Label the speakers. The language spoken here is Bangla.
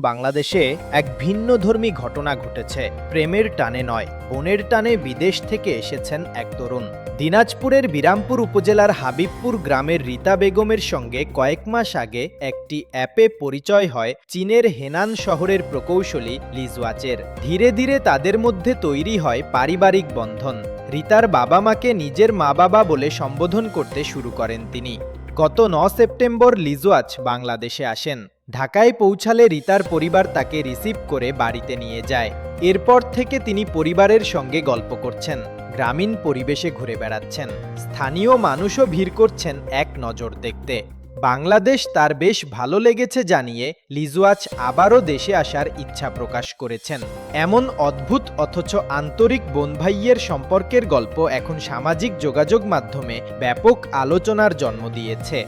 Speaker 1: বাংলাদেশে এক ভিন্নধর্মী ঘটনা ঘটেছে। প্রেমের টানে নয়, বোনের টানে বিদেশ থেকে এসেছেন এক তরুণ। দিনাজপুরের বিরামপুর উপজেলার হাবিবপুর গ্রামের রীতা বেগমের সঙ্গে কয়েক মাস আগে একটি অ্যাপে পরিচয় হয় চীনের হেনান শহরের প্রকৌশলী লিজওয়াচের। ধীরে ধীরে তাদের মধ্যে তৈরি হয় পারিবারিক বন্ধন। রীতার বাবা মাকে নিজের মা বাবা বলে সম্বোধন করতে শুরু করেন তিনি। গত ন সেপ্টেম্বর লিজওয়াচ বাংলাদেশে আসেন। ঢাকায় পৌঁছালে রিতার পরিবার তাকে রিসিভ করে বাড়িতে নিয়ে যায়। এরপর থেকে তিনি পরিবারের সঙ্গে গল্প করছেন, গ্রামীণ পরিবেশে ঘুরে বেড়াচ্ছেন। স্থানীয় মানুষও ভিড় করছেন এক নজর দেখতে। বাংলাদেশ তার বেশ ভালো লেগেছে জানিয়ে লিজওয়াচ আবারও দেশে আসার ইচ্ছা প্রকাশ করেছেন। এমন অদ্ভুত অথচ আন্তরিক বোনভাইয়ের সম্পর্কের গল্প এখন সামাজিক যোগাযোগ মাধ্যমে ব্যাপক আলোচনার জন্ম দিয়েছে।